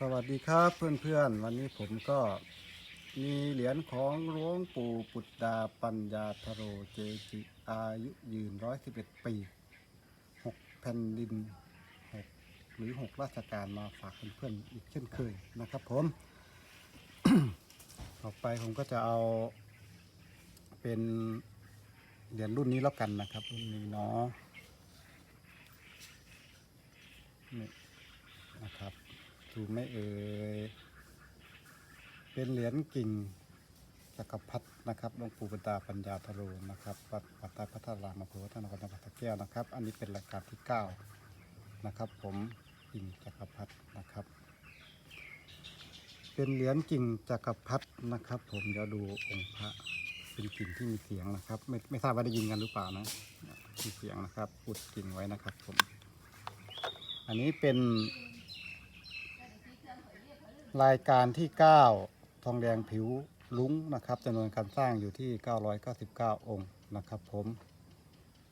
สวัสดีครับเพื่อนๆ วันนี้ผมก็มีเหรียญของหลวงปู่ปุตตาปัญญาธโรเจจิอายุยืน111ปี6แผ่นดิน6หรือ6ราชการมาฝากเพื่อนๆอีกเช่นเคยนะครับผม ต่อไปผมก็จะเอาเป็นเหรียญรุ่นนี้แล้วกันนะครับ รุ่นนี้เนาะนี่นะครับ ถูกไหม่เอ่ย เป็นเหรียญกิ่งจักรพรรดินะครับหลวงปู่บุตาปัญญาธโรนะครับวัดวัดใต้พระธาตุรามอำเภอวัฒนครจังหวัดสะแก้วนะครับ อันนี้เป็นรายการที่เก้านะครับ ผมกิ่งจักรพรรดินะครับ เป็นเหรียญกิ่งจักรพรรดินะครับ ผมเดี๋ยวดูองค์พระเป็นกิ่งที่มีเสียงนะครับ ไม่ไม่ทราบว่าได้ยินกันหรือเปล่านะมีเสียงนะครับอุดกิ่งไว้นะครับ ผม อันนี้เป็น รายการที่ 9 ทองแดงผิวลุ้งนะครับจำนวนการสร้างอยู่ที่ 999 องค์นะครับ ผม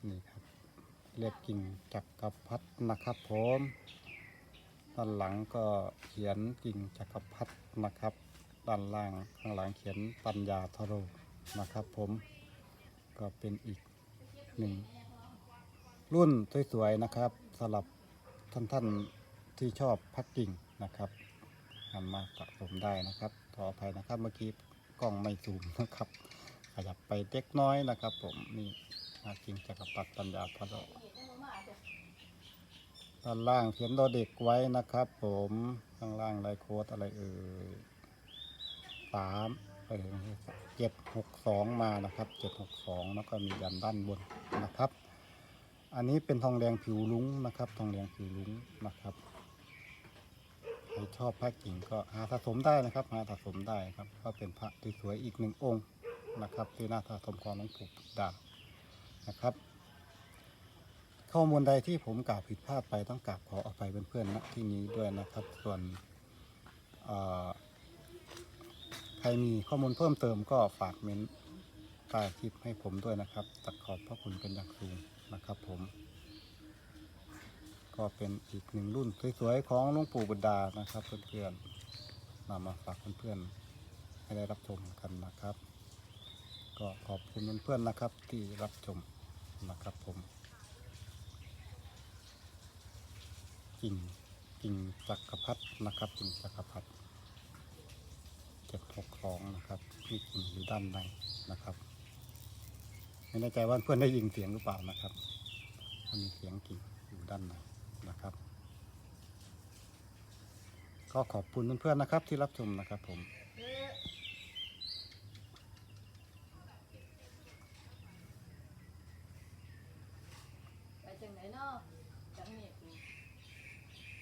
นี่ครับเรียกกิ่งจักรพรรดินะครับผมด้านหลังก็เขียนกิ่งจักรพรรดินะครับ ด้านล่างข้างหลังเขียนปัญญาทโรนะครับ ผมก็เป็นอีกหนึ่งรุ่นสวยๆนะครับสำหรับท่านๆที่ชอบพักกิ่งนะครับ นำมาสะสมได้นะครับขออภัยนะครับเมื่อกี้กล้องไม่ซูมนะครับ ขยับไปเล็กน้อยนะครับ ผมนี่มากิงจักรปัดปัญญาพระดด้านล่างเขียนดอเด็กไว้นะครับ ผมข้างล่างลายโค้ดอะไรเอ่ยสามเออเจ็ดหกสองมานะครับเจ็ดหกสองแล้วก็มียันด้านบนนะครับ อันนี้เป็นทองแดงผิวลุ้งนะครับ ทองแดงผิวลุ้งนะครับ ครชอบพระกิ่งก็หาสะสมได้นะครับหาสะสมได้ครับ ก็เป็นพระที่สวยอีกหนึ่งองค์นะครับที่น่าสะสมของหลวงปู่ดานะครับ ข้อมูลใดที่ผมกล่าวผิดพลาดไปต้องกราบขออภัยเพื่อนๆณที่นี้ด้วยนะครับ ส่วนใครมีข้อมูลเพิ่มเติมก็ฝากเม้นต์ใต้คลิปให้ผมด้วยนะครับตัดขอบพระคุณเป็นอย่างสูงนะครับผม ก็เป็นอีกหนึ่งรุ่นสวยๆของหลวงปู่บุดานะครับ เพื่อนๆนำมาฝากเพื่อนๆให้ได้รับชมกันนะครับ ก็ขอบคุณเพื่อนๆนะครับที่รับชมนะครับผมกิ่งกิ่งจักรพรรดินะครับกิ่งจักรพรรดิเจ็ดหกสองนะครับมีกิ่งอยู่ด้านในนะครับไม่แน่ใจว่าเพื่อนได้ยินเสียงหรือเปล่านะครับมันมีเสียงกิ่งอยู่ด้านใน นะครับ ก็ขอบคุณเพื่อนๆนะครับที่รับชมนะครับผมไปจังไหนเนาะ